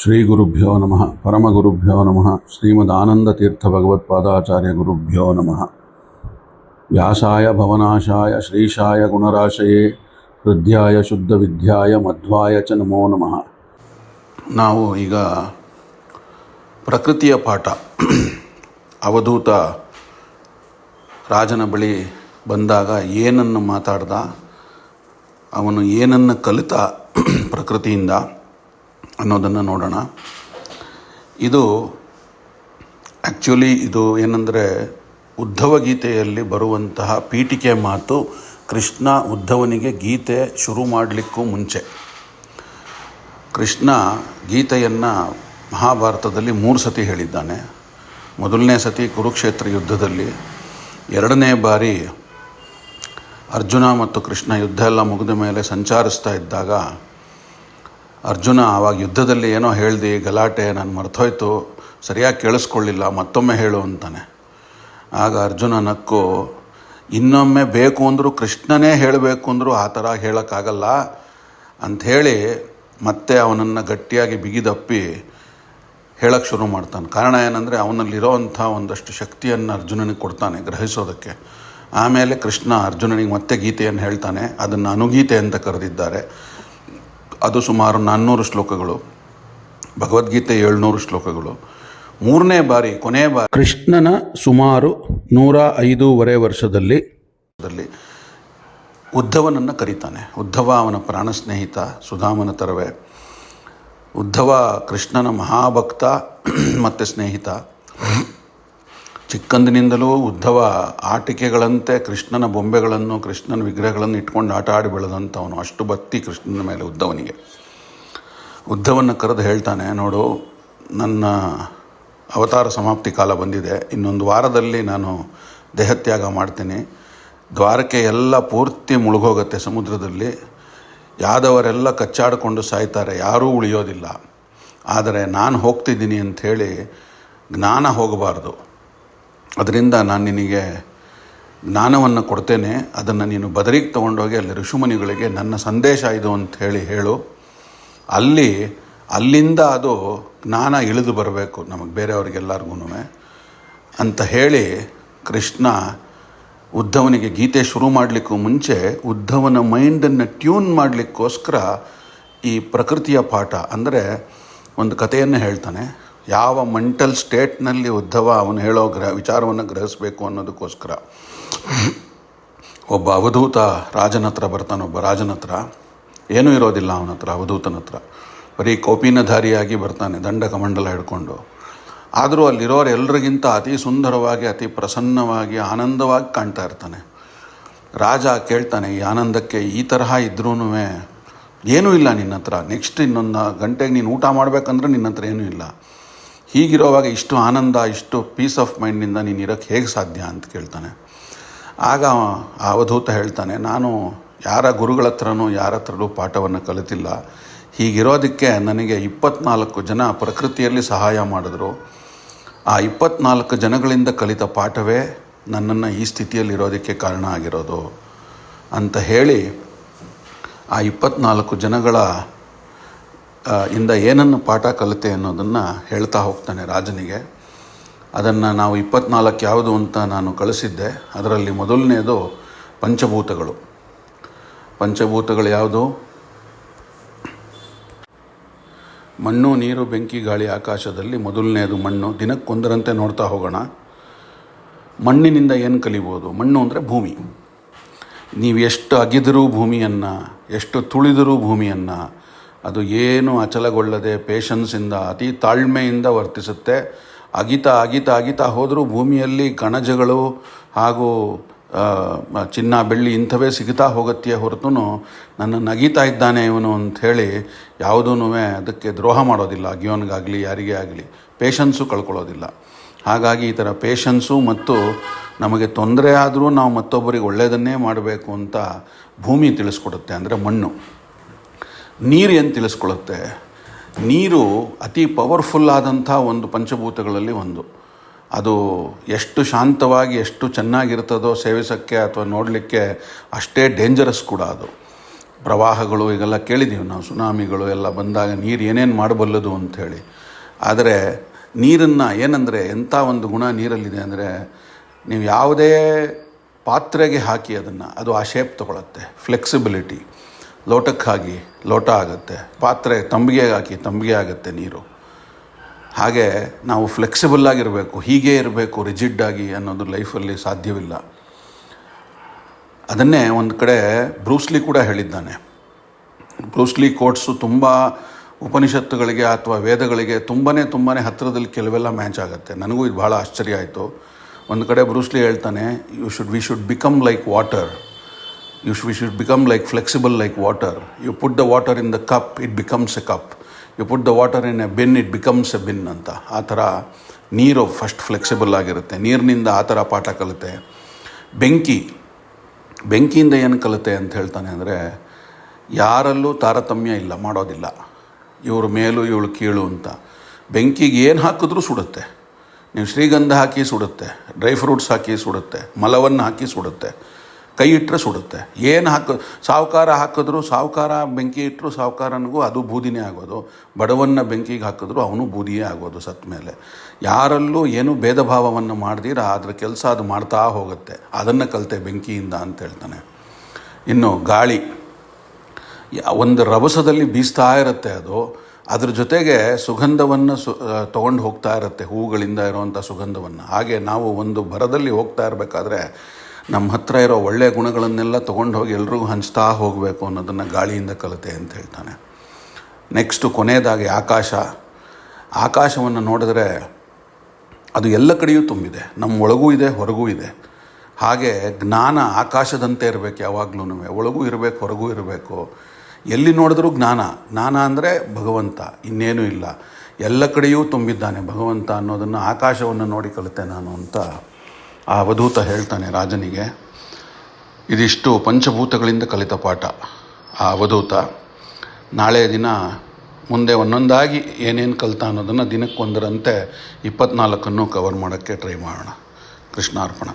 ಶ್ರೀಗುರುಭ್ಯೋ ನಮಃ, ಪರಮಗುರುಭ್ಯೋ ನಮಃ ಶ್ರೀಮದಾನಂದತೀರ್ಥ ಭಗವತ್ಪಾದಾಚಾರ್ಯ ಗುರುಭ್ಯೋ ನಮಃ. ವ್ಯಾಸಾಯ ಭವನಾಶಾಯ, ಶ್ರೀಶಾಯ ಗುಣರಾಶಯೇ, ಹೃದಯಾಯ ಶುದ್ಧ ವಿದ್ಯಾಯ ಮಧ್ವಾಯ ಚ ನಮೋ ನಮಃ. ನಾವು ಈಗ ಪ್ರಕೃತಿಯ ಪಾಠ. ಅವಧೂತ ರಾಜನ ಬಳಿ ಬಂದಾಗ ಏನನ್ನು ಮಾತಾಡ್ದ, ಅವನು ಏನನ್ನು ಕಲಿತ ಪ್ರಕೃತಿಯಿಂದ ಅನ್ನೋದನ್ನು ನೋಡೋಣ. ಇದು ಆ್ಯಕ್ಚುಲಿ ಇದು ಏನಂದರೆ ಉದ್ಧವ ಗೀತೆಯಲ್ಲಿ ಬರುವಂತಹ ಪೀಠಿಕೆ ಮಾತು ಕೃಷ್ಣ ಉದ್ಧವನಿಗೆ ಗೀತೆ ಶುರು ಮಾಡಲಿಕ್ಕೂ ಮುಂಚೆ. ಕೃಷ್ಣ ಗೀತೆಯನ್ನು ಮಹಾಭಾರತದಲ್ಲಿ ಮೂರು ಸತಿ ಹೇಳಿದ್ದಾನೆ. ಮೊದಲನೇ ಸತಿ ಕುರುಕ್ಷೇತ್ರ ಯುದ್ಧದಲ್ಲಿ, ಎರಡನೇ ಬಾರಿ ಅರ್ಜುನ ಮತ್ತು ಕೃಷ್ಣ ಯುದ್ಧ ಎಲ್ಲ ಮುಗಿದ ಮೇಲೆ ಸಂಚರಿಸ್ತಾ ಇದ್ದಾಗ ಅರ್ಜುನ ಆವಾಗ ಯುದ್ಧದಲ್ಲಿ ಏನೋ ಹೇಳ್ದು, ಗಲಾಟೆ, ನಾನು ಮರ್ತೋಯ್ತು, ಸರಿಯಾಗಿ ಕೇಳಿಸ್ಕೊಳ್ಳಿಲ್ಲ, ಮತ್ತೊಮ್ಮೆ ಹೇಳು ಅಂತಾನೆ. ಆಗ ಅರ್ಜುನ ನಕ್ಕು, ಇನ್ನೊಮ್ಮೆ ಬೇಕು ಅಂದರೂ ಕೃಷ್ಣನೇ ಹೇಳಬೇಕು ಅಂದರೂ ಆ ಥರ ಹೇಳೋಕ್ಕಾಗಲ್ಲ ಅಂಥೇಳಿ ಮತ್ತೆ ಅವನನ್ನು ಗಟ್ಟಿಯಾಗಿ ಬಿಗಿದಪ್ಪಿ ಹೇಳಕ್ಕೆ ಶುರು ಮಾಡ್ತಾನೆ. ಕಾರಣ ಏನಂದರೆ ಅವನಲ್ಲಿರೋವಂಥ ಒಂದಷ್ಟು ಶಕ್ತಿಯನ್ನು ಅರ್ಜುನನಿಗೆ ಕೊಡ್ತಾನೆ ಗ್ರಹಿಸೋದಕ್ಕೆ. ಆಮೇಲೆ ಕೃಷ್ಣ ಅರ್ಜುನನಿಗೆ ಮತ್ತೆ ಗೀತೆಯನ್ನು ಹೇಳ್ತಾನೆ. ಅದನ್ನು ಅನುಗೀತೆ ಅಂತ ಕರೆದಿದ್ದಾರೆ. ಅದು ಸುಮಾರು ನಾನ್ನೂರು ಶ್ಲೋಕಗಳು. ಭಗವದ್ಗೀತೆ ಏಳ್ನೂರು ಶ್ಲೋಕಗಳು. ಮೂರನೇ ಬಾರಿ ಕೊನೆಯ ಬಾರಿ. ಕೃಷ್ಣನ ಸುಮಾರು ನೂರ ಐದೂವರೆ ವರ್ಷದಲ್ಲಿ ದಲ್ಲಿ ಉದ್ಧವನನ್ನು ಕರೀತಾನೆ. ಉದ್ಧವ ಅವನ ಪ್ರಾಣ ಸ್ನೇಹಿತ ಸುಧಾಮನ ತರವೇ. ಉದ್ಧವ ಕೃಷ್ಣನ ಮಹಾಭಕ್ತ ಮತ್ತು ಸ್ನೇಹಿತ. ಚಿಕ್ಕಂದಿನಿಂದಲೂ ಉದ್ಧವ ಆಟಿಕೆಗಳಂತೆ ಕೃಷ್ಣನ ಬೊಂಬೆಗಳನ್ನು, ಕೃಷ್ಣನ ವಿಗ್ರಹಗಳನ್ನು ಇಟ್ಕೊಂಡು ಆಟ ಆಡಿ ಬೆಳೆದಂಥವನು. ಅಷ್ಟು ಭಕ್ತಿ ಕೃಷ್ಣನ ಮೇಲೆ ಉದ್ಧವನಿಗೆ. ಉದ್ಧವನ್ನು ಕರೆದು ಹೇಳ್ತಾನೆ, ನೋಡು, ನನ್ನ ಅವತಾರ ಸಮಾಪ್ತಿ ಕಾಲ ಬಂದಿದೆ. ಇನ್ನೊಂದು ವಾರದಲ್ಲಿ ನಾನು ದೇಹತ್ಯಾಗ ಮಾಡ್ತೀನಿ. ದ್ವಾರಕೆ ಎಲ್ಲ ಪೂರ್ತಿ ಮುಳುಗೋಗುತ್ತೆ ಸಮುದ್ರದಲ್ಲಿ. ಯಾದವರೆಲ್ಲ ಕಚ್ಚಾಡಿಕೊಂಡು ಸಾಯ್ತಾರೆ. ಯಾರೂ ಉಳಿಯೋದಿಲ್ಲ. ಆದರೆ ನಾನು ಹೋಗ್ತಿದ್ದೀನಿ ಅಂಥೇಳಿ ಜ್ಞಾನ ಹೋಗಬಾರ್ದು. ಅದರಿಂದ ನಾನು ನಿನಗೆ ಜ್ಞಾನವನ್ನು ಕೊಡ್ತೇನೆ. ಅದನ್ನು ನೀನು ಬದರಿಗೆ ತೊಗೊಂಡೋಗಿ ಅಲ್ಲಿ ಋಷಿಮುನಿಗಳಿಗೆ ನನ್ನ ಸಂದೇಶ ಇದು ಅಂತ ಹೇಳಿ ಹೇಳು. ಅಲ್ಲಿ, ಅಲ್ಲಿಂದ ಅದು ಜ್ಞಾನ ಇಳಿದು ಬರಬೇಕು ನಮಗೆ ಬೇರೆಯವ್ರಿಗೆಲ್ಲರಿಗೂ ಅಂತ ಹೇಳಿ ಕೃಷ್ಣ ಉದ್ಧವನಿಗೆ ಗೀತೆ ಶುರು ಮಾಡಲಿಕ್ಕೂ ಮುಂಚೆ ಉದ್ಧವನ ಮೈಂಡನ್ನು ಟ್ಯೂನ್ ಮಾಡಲಿಕ್ಕೋಸ್ಕರ ಈ ಪ್ರಕೃತಿಯ ಪಾಠ, ಅಂದರೆ ಒಂದು ಕಥೆಯನ್ನು ಹೇಳ್ತಾನೆ. ಯಾವ ಮೆಂಟಲ್ ಸ್ಟೇಟ್ನಲ್ಲಿ ಉದ್ಧವ ಅವನು ಹೇಳೋ ಗ್ರಹ ವಿಚಾರವನ್ನು ಗ್ರಹಿಸಬೇಕು ಅನ್ನೋದಕ್ಕೋಸ್ಕರ. ಒಬ್ಬ ಅವಧೂತ ರಾಜನ ಹತ್ರ ಬರ್ತಾನೆ, ಒಬ್ಬ ರಾಜನ ಹತ್ರ. ಏನೂ ಇರೋದಿಲ್ಲ ಅವನ ಹತ್ರ, ಅವಧೂತನ ಹತ್ರ. ಬರೀ ಕೋಪಿನಧಾರಿಯಾಗಿ ಬರ್ತಾನೆ, ದಂಡ ಕಮಂಡಲ ಹಿಡ್ಕೊಂಡು. ಆದರೂ ಅಲ್ಲಿರೋರು ಎಲ್ರಿಗಿಂತ ಅತಿ ಸುಂದರವಾಗಿ, ಅತಿ ಪ್ರಸನ್ನವಾಗಿ, ಆನಂದವಾಗಿ ಕಾಣ್ತಾ ಇರ್ತಾನೆ. ರಾಜ ಕೇಳ್ತಾನೆ, ಈ ಆನಂದಕ್ಕೆ ಈ ತರಹ ಇದ್ರೂ ಏನೂ ಇಲ್ಲ ನಿನ್ನ ಹತ್ರ. ನೆಕ್ಸ್ಟ್ ಇನ್ನೊಂದು ಗಂಟೆಗೆ ನೀನು ಊಟ ಮಾಡಬೇಕಂದ್ರೆ ನಿನ್ನ ಹತ್ರ ಏನೂ ಇಲ್ಲ. ಹೀಗಿರೋವಾಗ ಇಷ್ಟು ಆನಂದ, ಇಷ್ಟು ಪೀಸ್ ಆಫ್ ಮೈಂಡ್ನಿಂದ ನೀನು ಇರೋಕ್ಕೆ ಹೇಗೆ ಸಾಧ್ಯ ಅಂತ ಕೇಳ್ತಾನೆ. ಆಗ ಅವಧೂತ ಹೇಳ್ತಾನೆ, ನಾನು ಯಾರ ಗುರುಗಳ ಹತ್ರನೂ ಯಾರ ಹತ್ರನೂ ಪಾಠವನ್ನು ಕಲಿತಿಲ್ಲ. ಹೀಗಿರೋದಕ್ಕೆ ನನಗೆ ಇಪ್ಪತ್ನಾಲ್ಕು ಜನ ಪ್ರಕೃತಿಯಲ್ಲಿ ಸಹಾಯ ಮಾಡಿದ್ರು. ಆ ಇಪ್ಪತ್ನಾಲ್ಕು ಜನಗಳಿಂದ ಕಲಿತ ಪಾಠವೇ ನನ್ನನ್ನು ಈ ಸ್ಥಿತಿಯಲ್ಲಿರೋದಕ್ಕೆ ಕಾರಣ ಆಗಿರೋದು. ಅಂತ ಹೇಳಿ ಆ ಇಪ್ಪತ್ನಾಲ್ಕು ಜನಗಳ ಇಂದ ಏನನ್ನು ಪಾಠ ಕಲಿತೆ ಅನ್ನೋದನ್ನು ಹೇಳ್ತಾ ಹೋಗ್ತಾನೆ ರಾಜನಿಗೆ. ಅದನ್ನು ನಾವು ಇಪ್ಪತ್ನಾಲ್ಕು ಯಾವುದು ಅಂತ ನಾನು ಕಳಿಸಿದ್ದೆ. ಅದರಲ್ಲಿ ಮೊದಲನೇದು ಪಂಚಭೂತಗಳು. ಪಂಚಭೂತಗಳು ಯಾವುದು? ಮಣ್ಣು, ನೀರು, ಬೆಂಕಿ, ಗಾಳಿ, ಆಕಾಶದಲ್ಲಿ ಮೊದಲನೇದು ಮಣ್ಣು. ದಿನಕ್ಕೊಂದರಂತೆ ನೋಡ್ತಾ ಹೋಗೋಣ. ಮಣ್ಣಿನಿಂದ ಏನು ಕಲಿಬೋದು? ಮಣ್ಣು ಅಂದರೆ ಭೂಮಿ. ನೀವು ಎಷ್ಟು ಅಗಿದರೂ ಭೂಮಿಯನ್ನು, ಎಷ್ಟು ತುಳಿದರೂ ಭೂಮಿಯನ್ನು ಅದು ಏನು ಅಚಲಗೊಳ್ಳದೆ ಪೇಷನ್ಸಿಂದ ಅತಿ ತಾಳ್ಮೆಯಿಂದ ವರ್ತಿಸುತ್ತೆ. ಅಗಿತ ಅಗಿತ, ಅಗಿತಾ ಹೋದರೂ ಭೂಮಿಯಲ್ಲಿ ಕಣಜಗಳು ಹಾಗೂ ಚಿನ್ನ, ಬೆಳ್ಳಿ ಇಂಥವೇ ಸಿಗ್ತಾ ಹೋಗತ್ತೆಯೇ ಹೊರತು ನನ್ನ ನಗೀತಾ ಇದ್ದಾನೆ ಇವನು ಅಂಥೇಳಿ ಯಾವುದೂ ಅದಕ್ಕೆ ದ್ರೋಹ ಮಾಡೋದಿಲ್ಲ. ಅಗಿಯೋನಿಗಾಗಲಿ ಯಾರಿಗೇ ಆಗಲಿ, ಪೇಷನ್ಸು ಕಳ್ಕೊಳ್ಳೋದಿಲ್ಲ. ಹಾಗಾಗಿ ಈ ಥರ ಪೇಷನ್ಸು ಮತ್ತು ನಮಗೆ ತೊಂದರೆ ಆದರೂ ನಾವು ಮತ್ತೊಬ್ಬರಿಗೆ ಒಳ್ಳೆಯದನ್ನೇ ಮಾಡಬೇಕು ಅಂತ ಭೂಮಿ ತಿಳಿಸ್ಕೊಡುತ್ತೆ ಅಂದರೆ ಮಣ್ಣು. ನೀರು ಏನು ತಿಳಿಸ್ಕೊಳ್ಳುತ್ತೆ? ನೀರು ಅತಿ ಪವರ್ಫುಲ್ ಆದಂಥ ಒಂದು ಪಂಚಭೂತಗಳಲ್ಲಿ ಒಂದು. ಅದು ಎಷ್ಟು ಶಾಂತವಾಗಿ, ಎಷ್ಟು ಚೆನ್ನಾಗಿರ್ತದೋ ಸೇವಿಸೋಕ್ಕೆ ಅಥವಾ ನೋಡಲಿಕ್ಕೆ ಅಷ್ಟೇ ಡೇಂಜರಸ್ ಕೂಡ ಅದು. ಪ್ರವಾಹಗಳು ಈಗೆಲ್ಲ ಕೇಳಿದ್ದೀವಿ ನಾವು ಸುನಾಮಿಗಳು ಎಲ್ಲ ಬಂದಾಗ ನೀರು ಏನೇನು ಮಾಡಬಲ್ಲದು ಅಂಥೇಳಿ. ಆದರೆ ನೀರನ್ನು ಏನಂದರೆ ಎಂಥ ಒಂದು ಗುಣ ನೀರಲ್ಲಿದೆ ಅಂದರೆ ನೀವು ಯಾವುದೇ ಪಾತ್ರೆಗೆ ಹಾಕಿ ಅದನ್ನು, ಅದು ಆ ಶೇಪ್ ತೊಗೊಳತ್ತೆ ಫ್ಲೆಕ್ಸಿಬಿಲಿಟಿ ಲೋಟಕ್ಕೆ ಹಾಕಿ ಲೋಟ ಆಗುತ್ತೆ. ಪಾತ್ರೆ ತಂಬಿಗೆ ಹಾಕಿ ತಂಬಿಗೆ ಆಗುತ್ತೆ ನೀರು. ಹಾಗೆ ನಾವು ಫ್ಲೆಕ್ಸಿಬಲ್ ಆಗಿರಬೇಕು, ಹೀಗೇ ಇರಬೇಕು ರಿಜಿಡ್ ಆಗಿ ಅನ್ನೋದು ಲೈಫಲ್ಲಿ ಸಾಧ್ಯವಿಲ್ಲ. ಅದನ್ನೇ ಒಂದು ಕಡೆ ಬ್ರೂಸ್ಲಿ ಕೂಡ ಹೇಳಿದ್ದಾನೆ. ಬ್ರೂಸ್ಲಿ ಕೋಟ್ಸು ತುಂಬ ಉಪನಿಷತ್ತುಗಳಿಗೆ ಅಥವಾ ವೇದಗಳಿಗೆ ತುಂಬಾ ತುಂಬಾ ಹತ್ತಿರದಲ್ಲಿ ಕೆಲವೆಲ್ಲ ಮ್ಯಾಚ್ ಆಗುತ್ತೆ. ನನಗೂ ಇದು ಭಾಳ ಆಶ್ಚರ್ಯ ಆಯಿತು. ಒಂದು ಕಡೆ ಬ್ರೂಸ್ಲಿ ಹೇಳ್ತಾನೆ you should we should become like water you should, we should become like flexible like water you put the water in the cup it becomes a cup you put the water in a bin it becomes a bin ಅಂತ. ಆ ಥರ ನೀರು first flexible ಆಗಿರುತ್ತೆ. ನೀರಿನಿಂದ ಆ ಥರ ಪಾಠ ಕಲಿತೆ. ಬೆಂಕಿ ಬೆಂಕಿಯಿಂದ ಏನು ಕಲಿತೆ ಅಂತ ಹೇಳ್ತಾನೆ ಅಂದರೆ ಯಾರಲ್ಲೂ ತಾರತಮ್ಯ ಇಲ್ಲ ಮಾಡೋದಿಲ್ಲ. ಇವರು ಮೇಲು ಇವಳು ಕೀಳು ಅಂತ. ಬೆಂಕಿಗೆ ಏನು ಹಾಕಿದ್ರೂ ಸುಡುತ್ತೆ. ನೀವು ಶ್ರೀಗಂಧ ಹಾಕಿ ಸುಡುತ್ತೆ ಡ್ರೈ ಫ್ರೂಟ್ಸ್ ಹಾಕಿ ಸುಡುತ್ತೆ ಮಲವನ್ನು ಹಾಕಿ ಸುಡುತ್ತೆ. ಕೈ ಇಟ್ಟರೆ ಸುಡುತ್ತೆ. ಏನು ಹಾಕ, ಸಾವುಕಾರ ಹಾಕಿದ್ರು ಸಾವುಕಾರ, ಬೆಂಕಿ ಇಟ್ಟರು ಸಾವುಕಾರನಿಗೂ ಅದು ಬೂದಿನೇ ಆಗೋದು. ಬಡವನ್ನ ಬೆಂಕಿಗೆ ಹಾಕಿದ್ರು ಅವನು ಬೂದಿಯೇ ಆಗೋದು ಸತ್ತ ಮೇಲೆ. ಯಾರಲ್ಲೂ ಏನು ಭೇದ ಭಾವವನ್ನು ಮಾಡ್ದಿರ ಅದ್ರ ಕೆಲಸ ಅದು ಮಾಡ್ತಾ ಹೋಗುತ್ತೆ. ಅದನ್ನು ಕಲಿತೆ ಬೆಂಕಿಯಿಂದ ಅಂತ ಹೇಳ್ತಾನೆ. ಇನ್ನು ಗಾಳಿ. ಒಂದು ರಭಸದಲ್ಲಿ ಬೀಸ್ತಾ ಇರುತ್ತೆ ಅದು. ಅದ್ರ ಜೊತೆಗೆ ಸುಗಂಧವನ್ನು ಸು ತೊಗೊಂಡು ಹೋಗ್ತಾ ಇರುತ್ತೆ ಹೂಗಳಿಂದ ಇರುವಂಥ ಸುಗಂಧವನ್ನು. ಹಾಗೆ ನಾವು ಒಂದು ಭರದಲ್ಲಿ ಹೋಗ್ತಾ ಇರಬೇಕಾದ್ರೆ ನಮ್ಮ ಹತ್ರ ಇರೋ ಒಳ್ಳೆಯ ಗುಣಗಳನ್ನೆಲ್ಲ ತೊಗೊಂಡು ಹೋಗಿ ಎಲ್ರಿಗೂ ಹಂಚ್ತಾ ಹೋಗಬೇಕು ಅನ್ನೋದನ್ನು ಗಾಳಿಯಿಂದ ಕಲಿತೆ ಅಂತ ಹೇಳ್ತಾನೆ. ನೆಕ್ಸ್ಟು ಕೊನೆಯದಾಗಿ ಆಕಾಶ. ಆಕಾಶವನ್ನು ನೋಡಿದ್ರೆ ಅದು ಎಲ್ಲ ಕಡೆಯೂ ತುಂಬಿದೆ. ನಮ್ಮ ಒಳಗೂ ಇದೆ, ಹೊರಗೂ ಇದೆ. ಹಾಗೆ ಜ್ಞಾನ ಆಕಾಶದಂತೆ ಇರಬೇಕು ಯಾವಾಗಲೂ ಒಳಗೂ ಇರಬೇಕು, ಹೊರಗೂ ಇರಬೇಕು. ಎಲ್ಲಿ ನೋಡಿದ್ರೂ ಜ್ಞಾನ. ಜ್ಞಾನ ಅಂದರೆ ಭಗವಂತ. ಇನ್ನೇನೂ ಇಲ್ಲ. ಎಲ್ಲ ಕಡೆಯೂ ತುಂಬಿದ್ದಾನೆ ಭಗವಂತ ಅನ್ನೋದನ್ನು ಆಕಾಶವನ್ನು ನೋಡಿ ಕಲಿತೆ ನಾನು ಅಂತ ಆ ಅವಧೂತ ಹೇಳ್ತಾನೆ ರಾಜನಿಗೆ, ಇದಿಷ್ಟು ಪಂಚಭೂತಗಳಿಂದ ಕಲಿತ ಪಾಠ. ಆ ಅವಧೂತ ನಾಳೆ ದಿನ ಮುಂದೆ ಒಂದೊಂದಾಗಿ ಏನೇನು ಕಲಿತ ಅನ್ನೋದನ್ನು ದಿನಕ್ಕೊಂದರಂತೆ ಇಪ್ಪತ್ನಾಲ್ಕನ್ನು ಕವರ್ ಮಾಡೋಕ್ಕೆ ಟ್ರೈ ಮಾಡೋಣ. ಕೃಷ್ಣಾರ್ಪಣ.